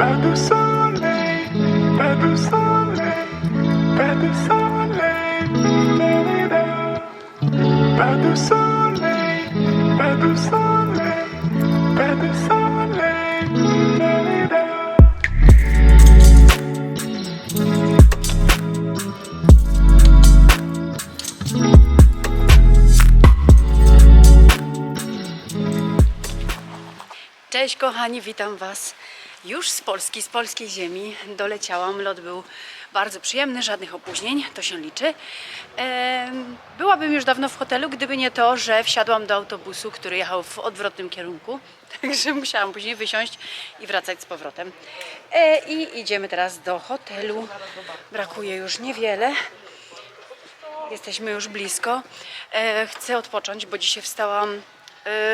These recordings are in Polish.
Pas soleil, soleil, soleil, soleil, soleil, soleil. Cześć kochani, witam Was już z Polski, z polskiej ziemi. Doleciałam, lot był bardzo przyjemny, żadnych opóźnień, to się liczy. Byłabym już dawno w hotelu, gdyby nie to, że wsiadłam do autobusu, który jechał w odwrotnym kierunku. Także musiałam później wysiąść i wracać z powrotem. E, I idziemy teraz do hotelu. Brakuje już niewiele. Jesteśmy już blisko. E, chcę odpocząć, bo dzisiaj wstałam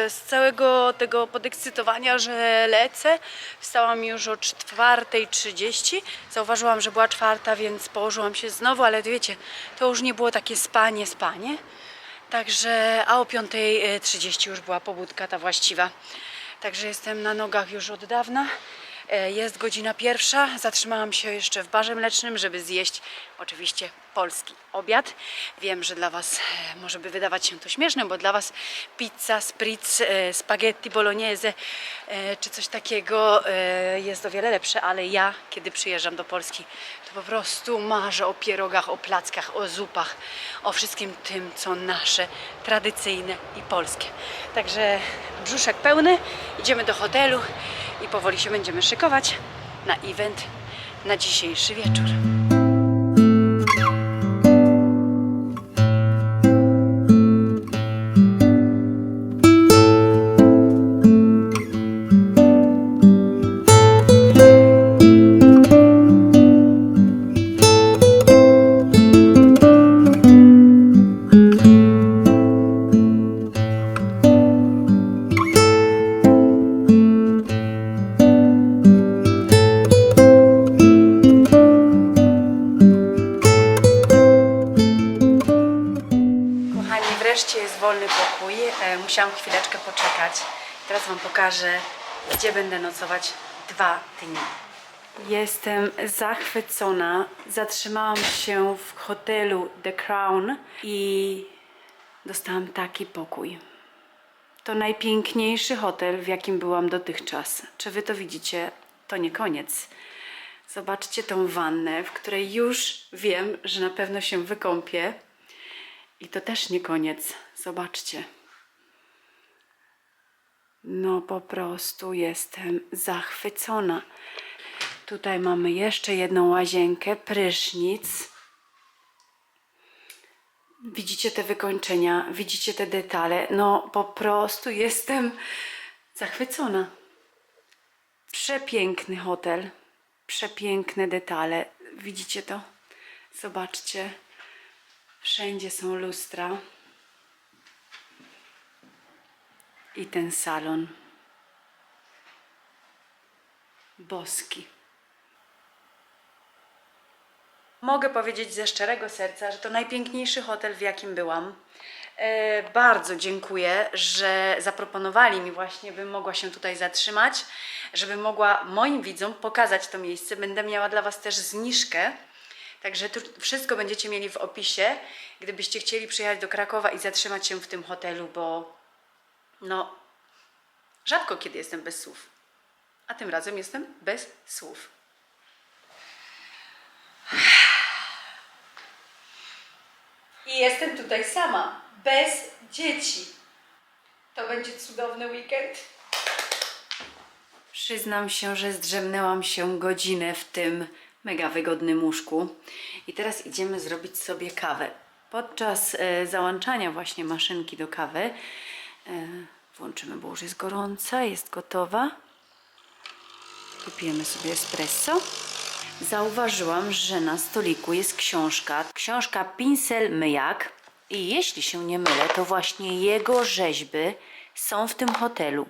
z całego tego podekscytowania, że lecę. Wstałam już o 4.30. Zauważyłam, że była czwarta, więc położyłam się znowu, ale wiecie, to już nie było takie spanie, spanie. Także, a o 5.30 już była pobudka ta właściwa. Także jestem na nogach już od dawna. E, Jest godzina pierwsza. Zatrzymałam się jeszcze w barze mlecznym, żeby zjeść oczywiście polski obiad. Wiem, że dla Was e, może by wydawać się to śmieszne, bo dla Was pizza, spritz, e, spaghetti bolognese e, czy coś takiego jest o wiele lepsze, ale ja, kiedy przyjeżdżam do Polski, to po prostu marzę o pierogach, o plackach, o zupach, o wszystkim tym, co nasze, tradycyjne i polskie. Także brzuszek pełny, idziemy do hotelu i powoli się będziemy szykować na event na dzisiejszy wieczór. Wreszcie jest wolny pokój. E, musiałam chwileczkę poczekać. Teraz Wam pokażę, gdzie będę nocować dwa dni. Jestem zachwycona. Zatrzymałam się w hotelu The Crown i dostałam taki pokój. To najpiękniejszy hotel, w jakim byłam dotychczas. Czy Wy to widzicie? To nie koniec. Zobaczcie tą wannę, w której już wiem, że na pewno się wykąpię. I to też nie koniec. Zobaczcie. No po prostu jestem zachwycona. Tutaj mamy jeszcze jedną łazienkę, prysznic. Widzicie te wykończenia, widzicie te detale. No po prostu jestem zachwycona. Przepiękny hotel, przepiękne detale. Widzicie to? Zobaczcie. Wszędzie są lustra. I ten salon. Boski. Mogę powiedzieć ze szczerego serca, że to najpiękniejszy hotel, w jakim byłam. E, bardzo dziękuję, że zaproponowali mi właśnie, bym mogła się tutaj zatrzymać, żeby mogła moim widzom pokazać to miejsce. Będę miała dla Was też zniżkę. Także tu wszystko będziecie mieli w opisie, gdybyście chcieli przyjechać do Krakowa i zatrzymać się w tym hotelu, bo no rzadko kiedy jestem bez słów. A tym razem jestem bez słów. I jestem tutaj sama, bez dzieci. To będzie cudowny weekend. Przyznam się, że zdrzemnęłam się godzinę w tym mega wygodnym łóżku. I teraz idziemy zrobić sobie kawę. Podczas e, załączania właśnie maszynki do kawy e, włączymy, bo już jest gorąca, jest gotowa. Kupimy sobie espresso. Zauważyłam, że na stoliku jest książka. Książka Pincel Myjak. I jeśli się nie mylę, to właśnie jego rzeźby są w tym hotelu.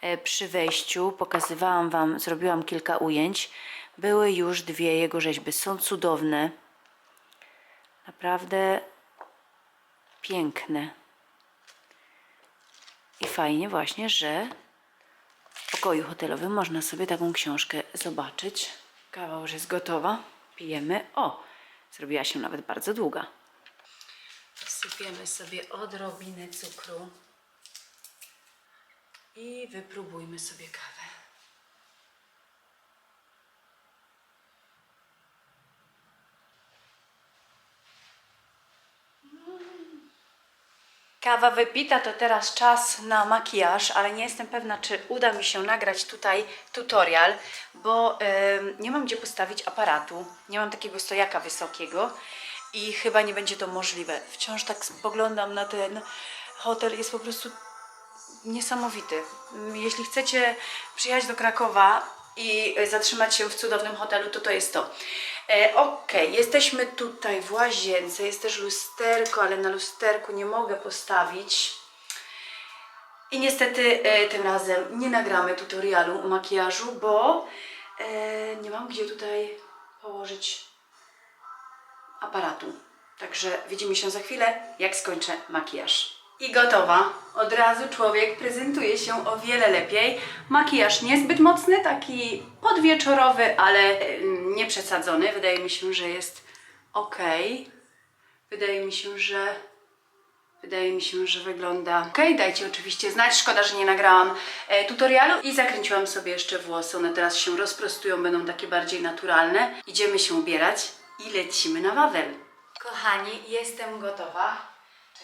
E, Przy wejściu pokazywałam Wam, zrobiłam kilka ujęć. Były już dwie jego rzeźby. Są cudowne. Naprawdę piękne. I fajnie właśnie, że pokoju hotelowym można sobie taką książkę zobaczyć. Kawa już jest gotowa. Pijemy. O, zrobiła się nawet bardzo długa. Wsypiemy sobie odrobinę cukru i wypróbujmy sobie kawę. Kawa wypita, to teraz czas na makijaż, ale nie jestem pewna, czy uda mi się nagrać tutaj tutorial, bo em, nie mam gdzie postawić aparatu, nie mam takiego stojaka wysokiego i chyba nie będzie to możliwe. Wciąż tak spoglądam na ten hotel, jest po prostu niesamowity. Jeśli chcecie przyjechać do Krakowa i zatrzymać się w cudownym hotelu, to to jest to. E, Okej, jesteśmy tutaj w łazience, jest też lusterko, ale na lusterku nie mogę postawić. I niestety e, tym razem nie nagramy tutorialu makijażu, bo e, nie mam gdzie tutaj położyć aparatu. Także widzimy się za chwilę, jak skończę makijaż. I gotowa. Od razu człowiek prezentuje się o wiele lepiej. Makijaż niezbyt mocny, taki podwieczorowy, ale em, nie przesadzony. Wydaje mi się, że jest ok. Wydaje mi się, że Wydaje mi się, że wygląda ok. Dajcie oczywiście znać. Szkoda, że nie nagrałam e, tutorialu i zakręciłam sobie jeszcze włosy. One teraz się rozprostują, będą takie bardziej naturalne. Idziemy się ubierać i lecimy na Wawel. Kochani, jestem gotowa.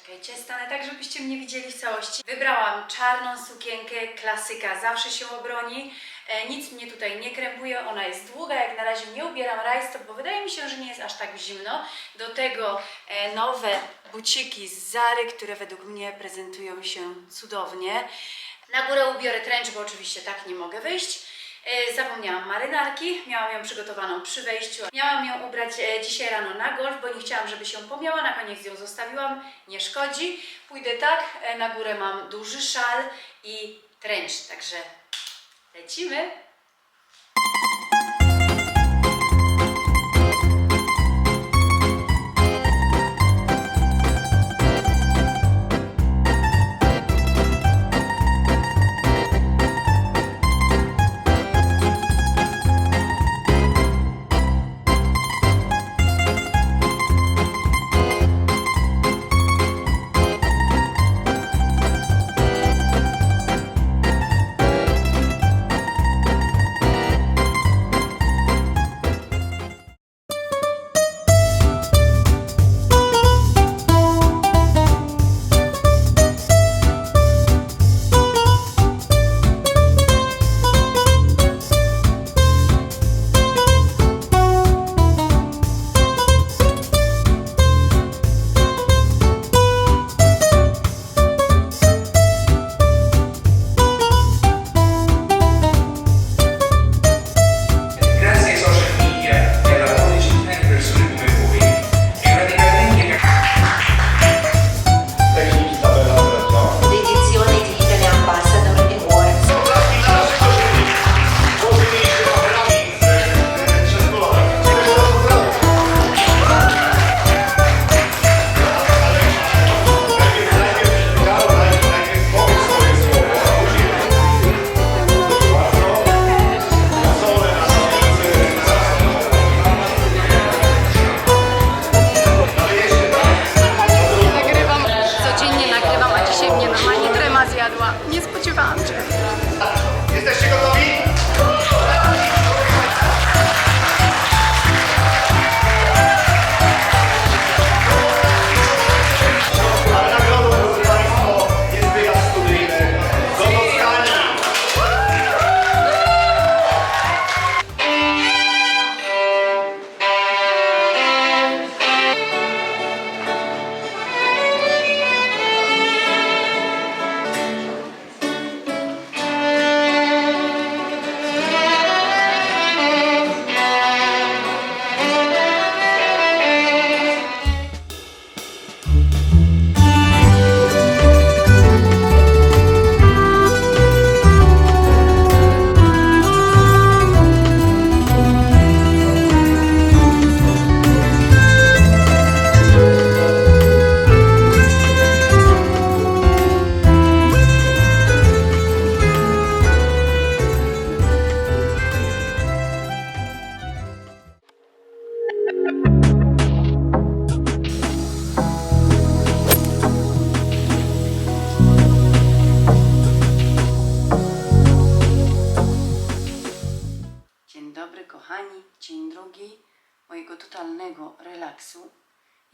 Czekajcie, stanę tak, żebyście mnie widzieli w całości. Wybrałam czarną sukienkę, klasyka, zawsze się obroni. E, nic mnie tutaj nie krępuje, ona jest długa, jak na razie nie ubieram rajstop, bo wydaje mi się, że nie jest aż tak zimno. Do tego e, nowe buciki z Zary, które według mnie prezentują się cudownie. Na górę ubiorę trench, bo oczywiście tak nie mogę wyjść. E, Zapomniałam marynarki, miałam ją przygotowaną przy wejściu. Miałam ją ubrać e, dzisiaj rano na golf, bo nie chciałam, żeby się pomiała. Na koniec ją zostawiłam, nie szkodzi. Pójdę tak, e, na górę mam duży szal i trench, także lecimy.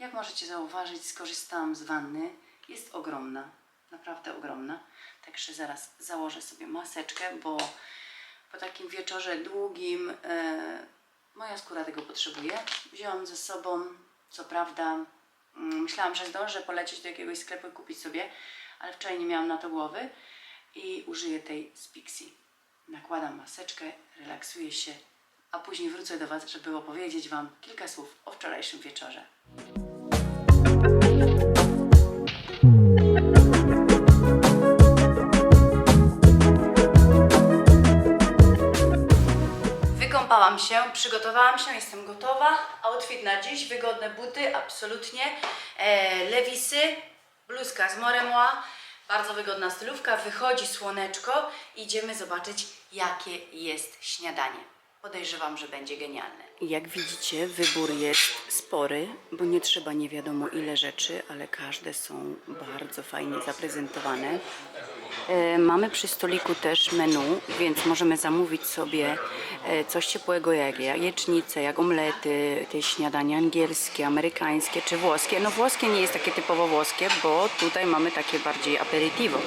Jak możecie zauważyć, skorzystałam z wanny. Jest ogromna, naprawdę ogromna. Także zaraz założę sobie maseczkę, bo po takim wieczorze długim e, moja skóra tego potrzebuje. Wziąłam ze sobą, co prawda, mm, myślałam, że zdążę polecieć do jakiegoś sklepu i kupić sobie, ale wczoraj nie miałam na to głowy i użyję tej z Pixie. Nakładam maseczkę, relaksuję się, a później wrócę do Was, żeby opowiedzieć Wam kilka słów o wczorajszym wieczorze. Wykąpałam się, przygotowałam się, jestem gotowa. Outfit na dziś, wygodne buty, absolutnie. E, lewisy, bluzka z Moremła, bardzo wygodna stylówka. Wychodzi słoneczko, idziemy zobaczyć, jakie jest śniadanie. Podejrzewam, że będzie genialne. Jak widzicie, wybór jest spory, bo nie trzeba nie wiadomo ile rzeczy, ale każde są bardzo fajnie zaprezentowane. E, Mamy przy stoliku też menu, więc możemy zamówić sobie e, coś ciepłego jak jajecznice, jak omlety, te śniadania angielskie, amerykańskie czy włoskie. No włoskie nie jest takie typowo włoskie, bo tutaj mamy takie bardziej aperitivo.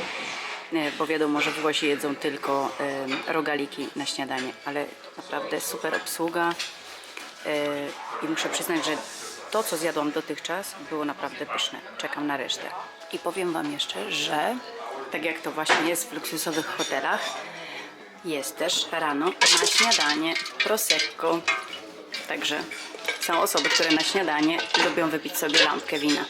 E, Bo wiadomo, że Włosi jedzą tylko rogaliki na śniadanie, ale naprawdę super obsługa i muszę przyznać, że to, co zjadłam dotychczas, było naprawdę pyszne. Czekam na resztę. I powiem Wam jeszcze, że tak jak to właśnie jest w luksusowych hotelach, jest też rano na śniadanie prosecco. Także są osoby, które na śniadanie lubią wypić sobie lampkę wina.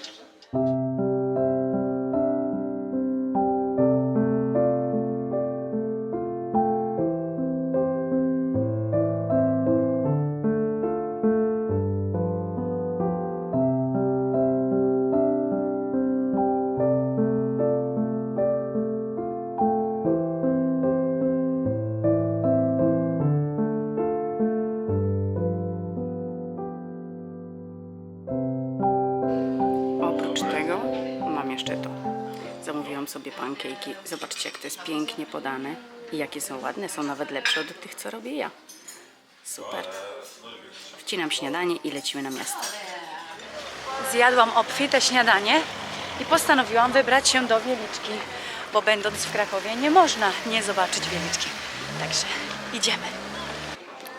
Pięknie podane i jakie są ładne. Są nawet lepsze od tych, co robię ja. Super. Wcinam śniadanie i lecimy na miasto. Zjadłam obfite śniadanie i postanowiłam wybrać się do Wieliczki, bo będąc w Krakowie nie można nie zobaczyć Wieliczki. Także idziemy.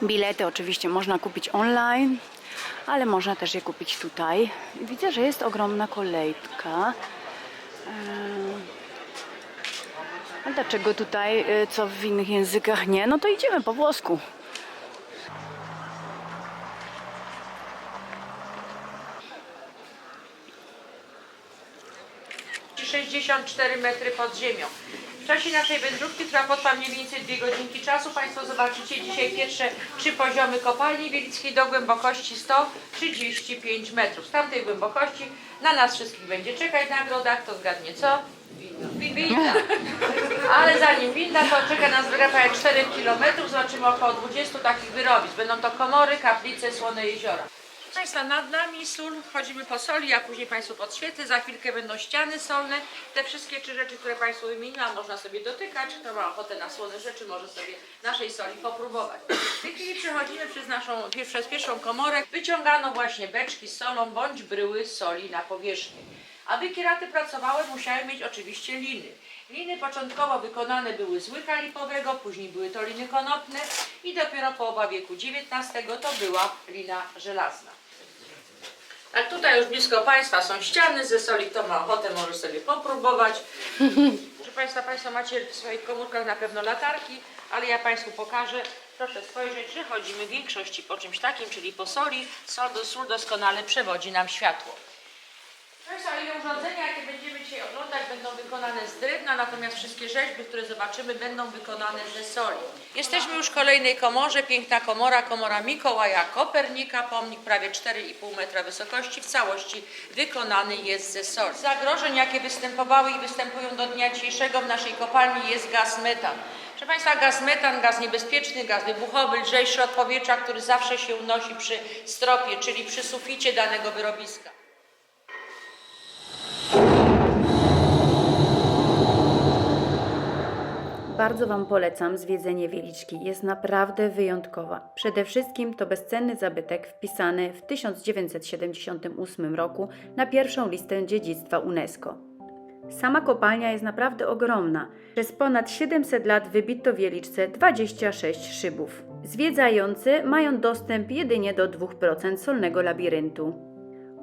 Bilety oczywiście można kupić online, ale można też je kupić tutaj. Widzę, że jest ogromna kolejka. Eee, Ale dlaczego tutaj, e, co w innych językach nie? No to idziemy po włosku. i 64 metry pod ziemią. W czasie naszej wędrówki, która potrwa mniej więcej dwie godzinki czasu, Państwo zobaczycie dzisiaj pierwsze trzy poziomy kopalni wielickiej do głębokości 135 metrów. Z tamtej głębokości na nas wszystkich będzie czekać nagroda. Kto zgadnie co? Winda. Ale zanim winda, to czeka nas droga prawie 4 km. Zobaczymy około 20 takich wyrobisk. Będą to komory, kaplice, słone jeziora. Proszę Państwa, nad nami sól, chodzimy po soli, ja później Państwu podświetlę, za chwilkę będą ściany solne. Te wszystkie trzy rzeczy, które Państwu wymieniłam, można sobie dotykać. Kto ma ochotę na słone rzeczy, może sobie naszej soli popróbować. W tej chwili przechodzimy przez naszą, przez pierwszą komorę. Wyciągano właśnie beczki z solą bądź bryły soli na powierzchnię. Aby kieraty pracowały, musiały mieć oczywiście liny. Liny początkowo wykonane były z łyka lipowego, później były to liny konopne i dopiero połowa wieku XIX to była lina żelazna. Tak, tutaj już blisko Państwa są ściany ze soli. Kto ma ochotę, może sobie popróbować. Proszę Państwa, Państwo macie w swoich komórkach na pewno latarki, ale ja Państwu pokażę. Proszę spojrzeć, że chodzimy w większości po czymś takim, czyli po soli. Sol, sól doskonale przewodzi nam światło. Państwa, ile urządzenia, jakie będziemy dzisiaj oglądać, będą wykonane z drewna, natomiast wszystkie rzeźby, które zobaczymy, będą wykonane ze soli. Jesteśmy już w kolejnej komorze, piękna komora, komora Mikołaja Kopernika, pomnik prawie 4,5 metra wysokości, w całości wykonany jest ze soli. Zagrożeń, jakie występowały i występują do dnia dzisiejszego w naszej kopalni jest gaz metan. Proszę Państwa, gaz metan, gaz niebezpieczny, gaz wybuchowy, lżejszy od powietrza, który zawsze się unosi przy stropie, czyli przy suficie danego wyrobiska. Bardzo Wam polecam zwiedzenie Wieliczki. Jest naprawdę wyjątkowa. Przede wszystkim to bezcenny zabytek wpisany w 1978 roku na pierwszą listę dziedzictwa UNESCO. Sama kopalnia jest naprawdę ogromna. Przez ponad 700 lat wybito Wieliczce 26 szybów. Zwiedzający mają dostęp jedynie do 2% solnego labiryntu.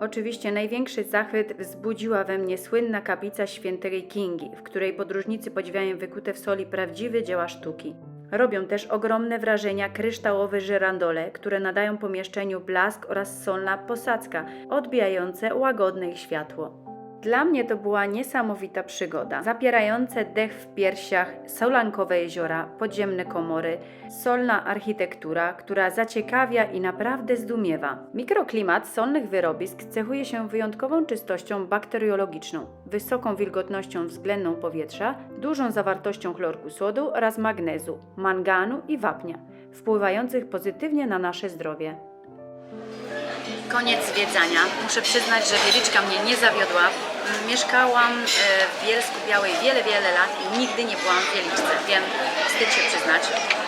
Oczywiście największy zachwyt wzbudziła we mnie słynna kaplica świętej Kingi, w której podróżnicy podziwiają wykute w soli prawdziwe dzieła sztuki. Robią też ogromne wrażenia kryształowe żyrandole, które nadają pomieszczeniu blask oraz solna posadzka, odbijające łagodne ich światło. Dla mnie to była niesamowita przygoda, zapierające dech w piersiach, solankowe jeziora, podziemne komory, solna architektura, która zaciekawia i naprawdę zdumiewa. Mikroklimat solnych wyrobisk cechuje się wyjątkową czystością bakteriologiczną, wysoką wilgotnością względną powietrza, dużą zawartością chlorku sodu oraz magnezu, manganu i wapnia, wpływających pozytywnie na nasze zdrowie. Koniec zwiedzania. Muszę przyznać, że Wieliczka mnie nie zawiodła. Mieszkałam e, w Bielsku Białej wiele, wiele lat i nigdy nie byłam w Wieliczce. Wiem, wstyd się przyznać,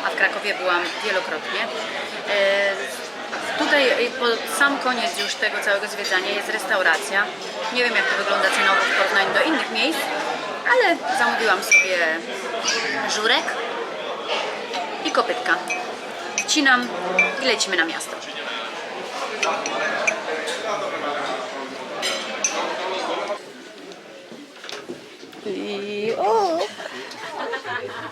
a w Krakowie byłam wielokrotnie. E, Tutaj e, pod sam koniec już tego całego zwiedzania jest restauracja. Nie wiem jak to wygląda cenowo w porównaniu do innych miejsc, ale zamówiłam sobie żurek i kopytka. Wcinam i lecimy na miasto. Oh,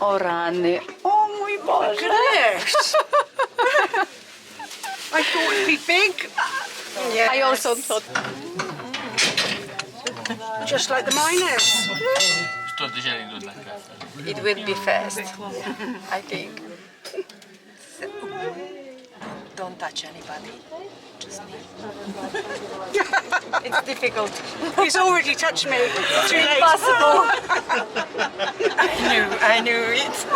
oh, rany. O mój Boże. I thought it'd be big. Yes. I also thought. Just like the miners. It will be fast, I think. Don't touch anybody. Me. It's difficult. He's already touched me. It's Too late. Impossible. I knew, I knew it.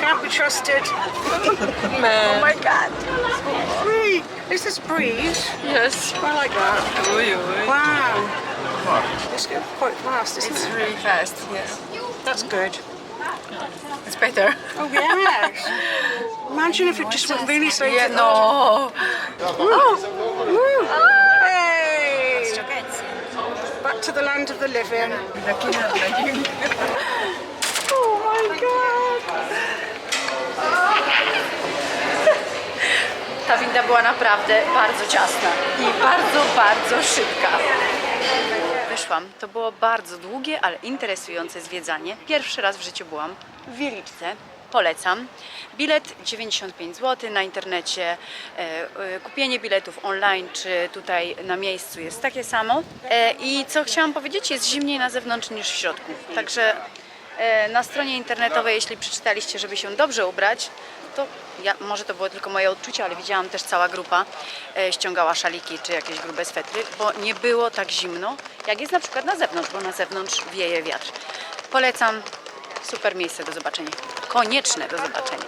Can't be trusted. Oh my god. Bree. Is this breeze? Yes. I like that. Wow. It's quite fast, isn't It's it? really fast. Yes. That's good. It's better. Oh, yes. Imagine if it just went really slow. Yeah, no. Woo. Hey! Back to the land of the living. Oh my god. Ta winda była naprawdę bardzo ciasna i bardzo, bardzo szybka. Wyszłam. To było bardzo długie, ale interesujące zwiedzanie. Pierwszy raz w życiu byłam w Wieliczce. Polecam. Bilet 95 zł na internecie. E, e, kupienie biletów online czy tutaj na miejscu jest takie samo. E, I co chciałam powiedzieć, jest zimniej na zewnątrz niż w środku. Także na stronie internetowej, jeśli przeczytaliście, żeby się dobrze ubrać, to ja, może to było tylko moje odczucie, ale widziałam też cała grupa e, ściągała szaliki czy jakieś grube swetry, bo nie było tak zimno, jak jest na przykład na zewnątrz, bo na zewnątrz wieje wiatr. Polecam, super miejsce do zobaczenia. Konieczne do zobaczenia.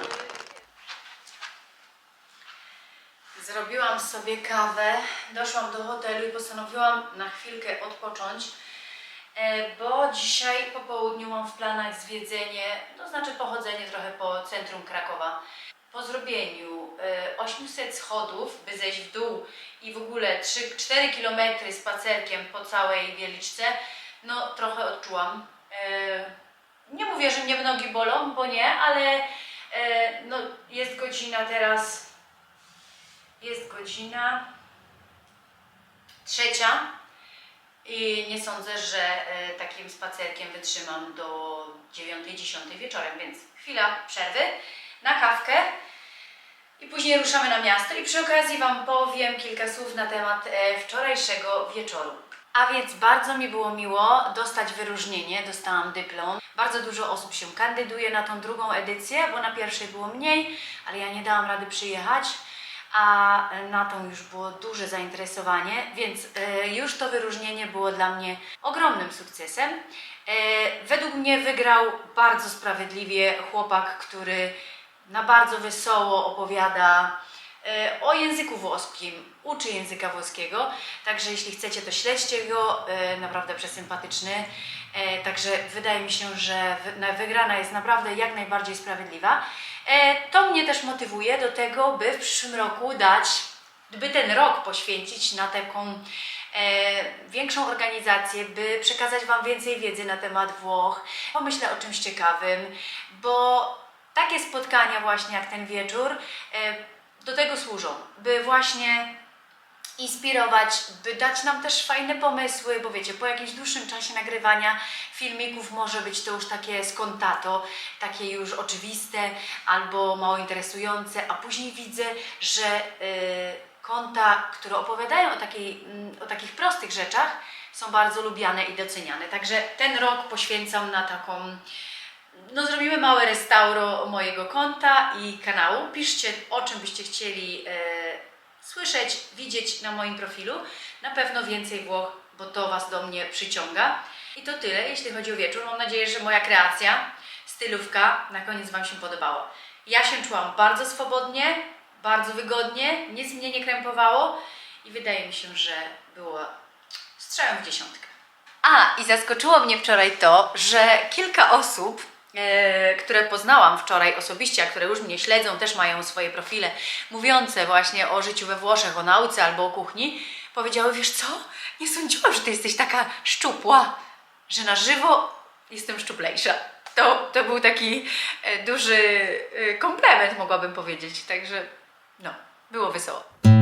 Zrobiłam sobie kawę, doszłam do hotelu i postanowiłam na chwilkę odpocząć, e, bo dzisiaj po południu mam w planach zwiedzenie, to znaczy pochodzenie trochę po centrum Krakowa. Po zrobieniu e, 800 schodów, by zejść w dół i w ogóle 3-4 km spacerkiem po całej Wieliczce, no trochę odczułam. E, Nie mówię, że mnie nogi bolą, bo nie, ale e, no, jest godzina teraz jest godzina trzecia i nie sądzę, że takim spacerkiem wytrzymam do 9-10 wieczorem, więc chwila przerwy na kawkę i później ruszamy na miasto i przy okazji Wam powiem kilka słów na temat e, wczorajszego wieczoru. A więc bardzo mi było miło dostać wyróżnienie, dostałam dyplom. Bardzo dużo osób się kandyduje na tą drugą edycję, bo na pierwszej było mniej, ale ja nie dałam rady przyjechać a na tą już było duże zainteresowanie, więc e, już to wyróżnienie było dla mnie ogromnym sukcesem. E, według mnie wygrał bardzo sprawiedliwie chłopak, który na bardzo wesoło opowiada e, o języku włoskim, uczy języka włoskiego, także jeśli chcecie, to śledźcie go, e, naprawdę przesympatyczny. E, Także wydaje mi się, że wy- na- wygrana jest naprawdę jak najbardziej sprawiedliwa. To mnie też motywuje do tego, by w przyszłym roku dać, by ten rok poświęcić na taką większą organizację, by przekazać Wam więcej wiedzy na temat Włoch. Pomyślę o czymś ciekawym, bo takie spotkania właśnie jak ten wieczór e, do tego służą, by właśnie inspirować, by dać nam też fajne pomysły, bo wiecie, po jakimś dłuższym czasie nagrywania filmików może być to już takie skontato, takie już oczywiste albo mało interesujące, a później widzę, że y, konta, które opowiadają o, takiej, mm, o takich prostych rzeczach, są bardzo lubiane i doceniane. Także ten rok poświęcam na taką no zrobimy małe restauro mojego konta i kanału. Piszcie o czym byście chcieli e, słyszeć, widzieć na moim profilu. Na pewno więcej Włoch, bo to Was do mnie przyciąga. I to tyle, jeśli chodzi o wieczór. Mam nadzieję, że moja kreacja, stylówka na koniec Wam się podobała. Ja się czułam bardzo swobodnie, bardzo wygodnie, nic mnie nie krępowało i wydaje mi się, że było strzałem w dziesiątkę. A, i zaskoczyło mnie wczoraj to, że kilka osób, które poznałam wczoraj osobiście, a które już mnie śledzą, też mają swoje profile mówiące właśnie o życiu we Włoszech, o nauce albo o kuchni, powiedziały, wiesz co, nie sądziłam, że ty jesteś taka szczupła, że na żywo jestem szczuplejsza. To, to był taki e, duży e, komplement, mogłabym powiedzieć. Także, no, było wesoło.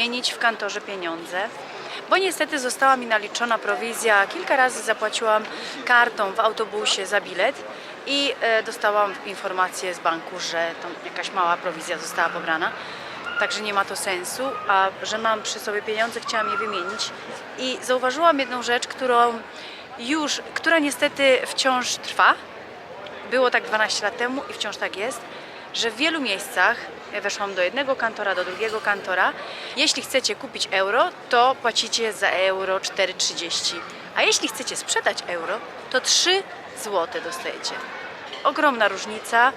Wymienić w kantorze pieniądze, bo niestety została mi naliczona prowizja. Kilka razy zapłaciłam kartą w autobusie za bilet i e, dostałam informację z banku, że tam jakaś mała prowizja została pobrana. Także nie ma to sensu, a że mam przy sobie pieniądze, chciałam je wymienić i zauważyłam jedną rzecz, którą już, która niestety wciąż trwa, było tak 12 lat temu i wciąż tak jest, że w wielu miejscach, ja weszłam do jednego kantora, do drugiego kantora, jeśli chcecie kupić euro, to płacicie za euro 4,30. A jeśli chcecie sprzedać euro, to 3 zł dostajecie. Ogromna różnica.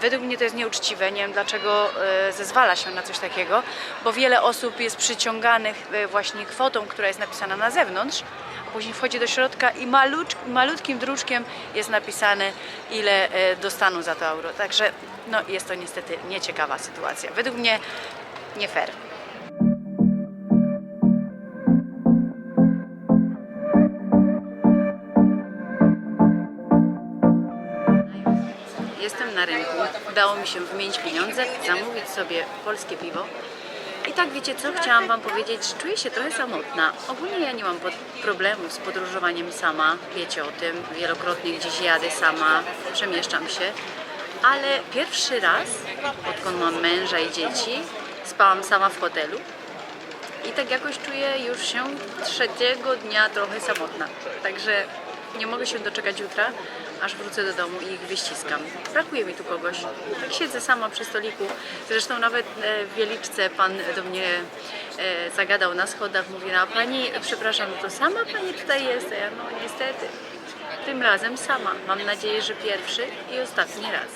Według mnie to jest nieuczciwe. Nie wiem dlaczego e, zezwala się na coś takiego, bo wiele osób jest przyciąganych e, właśnie kwotą, która jest napisana na zewnątrz, później wchodzi do środka i malucz, malutkim druczkiem jest napisane, ile e, dostaną za to euro. Także no, jest to niestety nieciekawa sytuacja. Według mnie nie fair. Jestem na rynku, udało mi się wymienić pieniądze, zamówić sobie polskie piwo. I tak wiecie co, chciałam Wam powiedzieć, że czuję się trochę samotna. Ogólnie ja nie mam problemów z podróżowaniem sama, wiecie o tym, wielokrotnie gdzieś jadę sama, przemieszczam się. Ale pierwszy raz, odkąd mam męża i dzieci, spałam sama w hotelu. I tak jakoś czuję już się trzeciego dnia trochę samotna. Także nie mogę się doczekać jutra, aż wrócę do domu i ich wyściskam. Brakuje mi tu kogoś. Tak siedzę sama przy stoliku. Zresztą nawet e, w Wieliczce pan do mnie e, zagadał na schodach. Mówi, no a pani, przepraszam, to sama pani tutaj jest? A ja, no niestety, tym razem sama. Mam nadzieję, że pierwszy i ostatni raz.